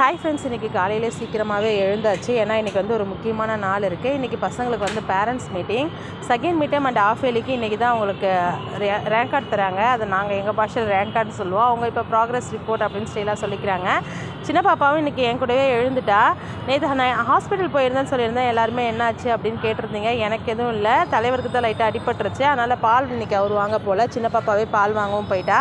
Hi friends இன்றைக்கி காலையில் சீக்கிரமாகவே எழுந்தாச்சு. ஏன்னா இன்றைக்கி வந்து ஒரு முக்கியமான நாள் இருக்குது இன்றைக்கி பசங்களுக்கு வந்து parents meeting second midterm and half இயர்லிக்கு இன்றைக்கி தான் அவங்களுக்கு ரே ரேங்க் கார்டு தராங்க. அதை நாங்கள் எங்கள் பாஷையில் ரேங்க் கார்டு சொல்லுவோம். அவங்க இப்போ ப்ராக்ரஸ் ரிப்போர்ட் அப்படின்னு ஸ்டைலாக சொல்லிக்கிறாங்க. சின்ன பாப்பாவும் இன்றைக்கி என் கூடவே எழுந்துட்டா. நேற்று நான் ஹாஸ்பிட்டல் போயிருந்தேன்னு சொல்லியிருந்தேன். எல்லாருமே என்னாச்சு அப்படின்னு கேட்டிருந்தீங்க. எனக்கு எதுவும் இல்லை. தலைவருக்கு தான் லைட்டாக அடிபட்டுருச்சு. அதனால் பால் இன்றைக்கி அவர் வாங்க போல். சின்ன பாப்பாவே பால் வாங்கவும் போயிட்டா.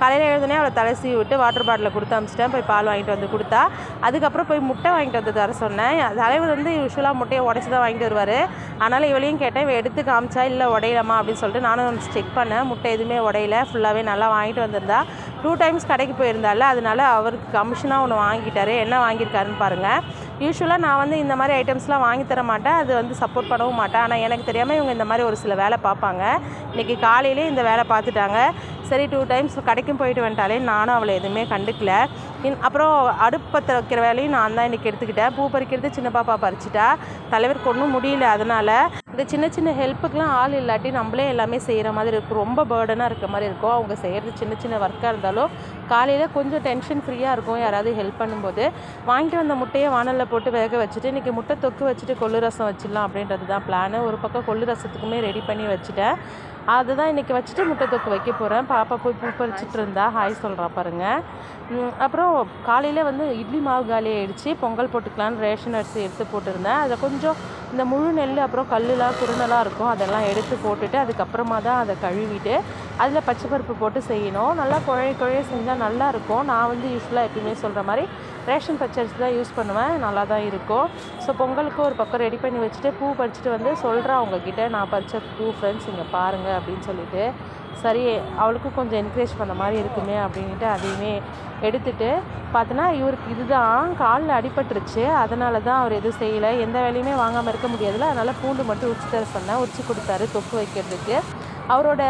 காலையில் எழுதுனே அவளை தலை சீவி விட்டு வாட்டர் பாட்டிலில் கொடுத்து அமிச்சிட்டேன். போய் பால் வாங்கிட்டு வந்து கொடுத்தா. அதுக்கப்புறம் போய் முட்டை வாங்கிட்டு வந்து தர சொன்னேன். தலைவர் வந்து யூஸ்வலாக முட்டையை உடச்சி தான் வாங்கிட்டு வருவார். அதனால் இவளையும் கேட்டேன் இவ எடுத்து காமிச்சா இல்லை உடையலாமா? அப்படின்னு சொல்லிட்டு நானும் செக் பண்ணேன். முட்டை எதுவுமே உடையல. ஃபுல்லாகவே நல்லா வாங்கிட்டு வந்திருந்தா. டூ டைம்ஸ் கடைக்கு போயிருந்தால அதனால அவருக்கு கமிஷனாக ஒன்று வாங்கிட்டாரு. என்ன வாங்கியிருக்காருன்னு பாருங்கள் யூஸ்வலாக நான் வந்து இந்த மாதிரி ஐட்டம்ஸ்லாம் வாங்கி தர மாட்டேன். அது வந்து சப்போர்ட் பண்ணவும் மாட்டேன். ஆனால் எனக்கு தெரியாமல் இவங்க இந்த மாதிரி ஒரு சில வேலை பார்ப்பாங்க. இன்றைக்கி காலையிலே இந்த வேலை பார்த்துட்டாங்க. சரி டூ டைம்ஸ் கடைக்கும் போயிட்டு வந்துட்டாலே நானும் அவளை எதுவுமே கண்டுக்கல. இன் அப்புறம் அடுப்பு பற்ற வைக்கிற வேலையும் நான் தான் இன்றைக்கி எடுத்துக்கிட்டேன். பூ பறிக்கிறது சின்ன பாப்பா பறிச்சிட்டா. தலைவருக்கு ஒன்றும் முடியல அதனால் இந்த சின்ன சின்ன ஹெல்ப்புக்கெலாம் ஆள் இல்லாட்டி நம்மளே எல்லாமே செய்கிற மாதிரி இருக்கும் ரொம்ப பேர்டனாக இருக்க மாதிரி இருக்கும். அவங்க செய்கிறது சின்ன சின்ன ஒர்க்காக இருந்தாலும் காலையில் கொஞ்சம் டென்ஷன் ஃப்ரீயாக இருக்கும் யாராவது ஹெல்ப் பண்ணும்போது. வாங்கிட்டு வந்த முட்டையை வானலில் போட்டு வேக வச்சுட்டு இன்றைக்கி முட்டை தொக்கு வச்சுட்டு கொள்ளு ரசம் வச்சிடலாம் அப்படின்றது தான் பிளானு ஒரு பக்கம் கொள்ளு ரசத்துக்குமே ரெடி பண்ணி வச்சுட்டேன். அதுதான் இன்றைக்கி வச்சுட்டு முட்டை தொக்கு வைக்க போகிறேன் பாப்பா போய் பூ பறிச்சிட்டு இருந்தா. ஹாய் சொல்கிறா பாருங்க. அப்புறம் காலையில் வந்து இட்லி மாவு காலி ஆயிடுச்சு. பொங்கல் போட்டுக்கலான்னு ரேஷன் அரிசி எடுத்து போட்டிருந்தேன். அதை கொஞ்சம் இந்த முழு நெல் அப்புறம் கல்லுலாம் குருணெல்லாம் இருக்கும். அதெல்லாம் எடுத்து போட்டுட்டு அதுக்கப்புறமா தான் அதை கழுவிட்டு அதில் பச்சை பருப்பு போட்டு செய்யணும். நல்லா குழைய குழைய செஞ்சால் நல்லா இருக்கும். நான் வந்து யூஸ்ஃபுல்லாக எப்பயுமே சொல்கிற மாதிரி ரேஷன் பச்சரிசி தான் யூஸ் பண்ணுவேன். நல்லா தான் இருக்கும். ஸோ பொங்கலுக்கு ஒரு பக்கம் ரெடி பண்ணி வச்சுட்டு பூ பறிச்சுட்டு வந்து சொல்கிறேன் அவங்கக்கிட்ட நான் பறித்த பூ ஃப்ரெண்ட்ஸ் இங்கே பாருங்கள் அப்படின்னு சொல்லிட்டு சரி அவளுக்கும் கொஞ்சம் என்கரேஜ் பண்ண மாதிரி இருக்குமே அப்படின்ட்டு அதையுமே எடுத்துட்டு பார்த்தோன்னா இவருக்கு இதுதான் காலில் அடிபட்டுருச்சு. அதனால தான் அவர் எதுவும் செய்யலை. எந்த வேலையுமே வாங்காமல் இருக்க முடியாதுல்ல. அதனால் பூண்டு மட்டும் உரிச்சு தர சொன்னேன். உரிச்சு கொடுத்தாரு தொப்பு வைக்கிறதுக்கு. அவரோட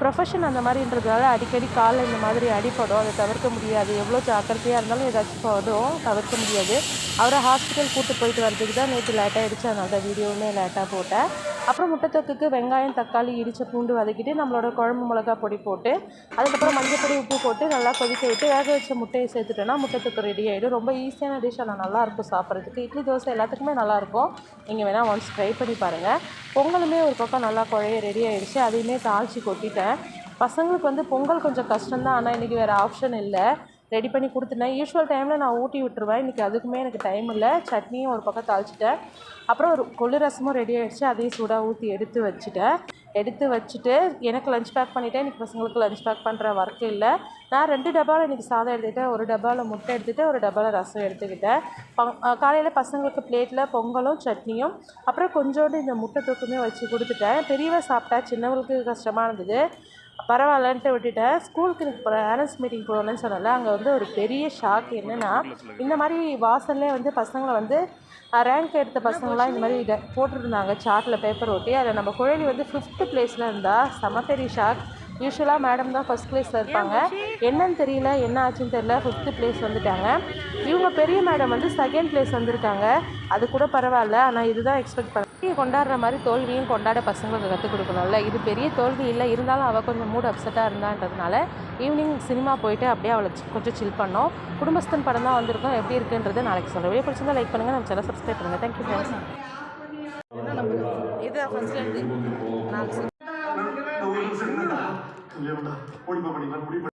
ப்ரொஃபஷன் அந்த மாதிரின்றதுனால அடிக்கடி காலில் இந்த மாதிரி அடிப்படும் அதை தவிர்க்க முடியாது. எவ்வளோ ஜாக்கிரதையாக இருந்தாலும் ஏதாச்சும் போதும். தவிர்க்க முடியாது. அவரை ஹாஸ்பிட்டல் கூட்டு போயிட்டு வரதுக்கு தான் நேற்று லேட்டாக ஆகிடுச்சு அதனால தான் வீடியோவுமே லேட்டாக போட்டேன். அப்புறம் முட்டைத்தொக்குக்கு வெங்காயம் தக்காளி இடித்த பூண்டு வதக்கிட்டு நம்மளோட குழம்பு மிளகா பொடி போட்டு அதுக்கப்புறம் மஞ்சள் உப்பு போட்டு நல்லா கொதிக்க விட்டு வேக வச்ச முட்டையை சேர்த்துட்டோன்னா முட்டைத்தொக்கு ரெடி ஆகிடும் ரொம்ப ஈஸியான டிஷ் ஆனால் நல்லாயிருக்கும் சாப்பிட்றதுக்கு. இட்லி தோசை எல்லாத்துக்குமே நல்லாயிருக்கும் நீங்கள் வேணால் ஒன்ஸ் ட்ரை பண்ணி பாருங்கள் பொங்கலுமே ஒரு பக்கம் நல்லா குழைய ரெடி ஆகிடுச்சு அதையுமே தாளித்து கொட்டிட்டேன். பசங்களுக்கு வந்து பொங்கல் கொஞ்சம் கஷ்டம்தான். ஆனால் இன்றைக்கி வேறு ஆப்ஷன் இல்லை. ரெடி பண்ணி கொடுத்துட்டேன். யூஸ்வல் டைமில் நான் ஊட்டி விட்டுருவேன். இன்றைக்கி அதுக்குமே எனக்கு டைம் இல்லை. சட்னியும் ஒரு பக்கம் தாளிச்சிட்டேன். அப்புறம் ஒரு கொள்ளு ரசமும் ரெடி ஆகிடுச்சு அதையும் சூடாக ஊற்றி எடுத்து வச்சுட்டேன். எடுத்து வச்சுட்டு எனக்கு லஞ்ச் பேக் பண்ணிவிட்டேன் இன்றைக்கி பசங்களுக்கு லஞ்ச் பேக் பண்ணுற ஒர்க் இல்லை. நான் ரெண்டு டப்பாவில் இன்றைக்கி சாதம் எடுத்துக்கிட்டேன். ஒரு டப்பாவில் முட்டை எடுத்துகிட்டு ஒரு டப்பாவில் ரசம் எடுத்துக்கிட்டேன். பங் காலையில் பசங்களுக்கு பிளேட்டில் பொங்கலும் சட்னியும் அப்புறம் கொஞ்சோண்டு இந்த முட்டை தொக்குமே வச்சு கொடுத்துட்டேன். பெரியவ சாப்பிட்டா சின்னவங்களுக்கு கஷ்டமாக இருந்தது. பரவாயில்லன்ட்டு விட்டுட்டேன். ஸ்கூலுக்கு எனக்கு பேரண்ட்ஸ் மீட்டிங் போகணும்னு சொன்னல அங்கே வந்து ஒரு பெரிய ஷாக் என்னென்னா இந்த மாதிரி வாசல்லே வந்து பசங்களை வந்து ரேங்க் எடுத்த பசங்களாம் இந்த மாதிரி போட்டிருந்தாங்க சார்ட்டில் பேப்பர் ஒட்டி. அதில் நம்ம குழந்தை வந்து ஃபிஃப்த்து பிளேஸில் இருந்தால் செம பெரிய ஷாக் யூஸ்வலாக மேடம் தான் ஃபஸ்ட் பிளேஸில் இருப்பாங்க. என்னன்னு தெரியல என்ன ஆச்சுன்னு தெரியல ஃபிஃப்த்து பிளேஸ் வந்துட்டாங்க. இவங்க பெரிய மேடம் வந்து செகண்ட் பிளேஸ் வந்திருக்காங்க. அது கூட பரவாயில்ல ஆனால் இதுதான் எக்ஸ்பெக்ட் பண்ண கொண்டாடுற மாதிரி தோல்வியும் கொண்டாட பசங்களுக்கு கற்றுக் கொடுக்கணும்ல. இது பெரிய தோல்வி இல்லை இருந்தாலும் அவள் கொஞ்சம் மூட் அப்செட்டாக இருந்தான்றதுனால ஈவினிங் சினிமா போயிட்டு அப்படியே அவளை கொஞ்சம் சில் பண்ணோம். குடும்பஸ்தன் படம் தான் வந்திருக்கோம். எப்படி இருக்குன்றது நாளைக்கு சொல்கிறேன் வீடியோ பிடிச்சிருந்தா லைக் பண்ணுங்கள் நம்ம சேனல் சப்ஸ்கிரைப் பண்ணுங்கள் தேங்க்யூ ஃப்ரெண்ட்ஸ் இது ஃபஸ்ட்லேருந்து நான் பண்ணிக்கலாம். முடிவு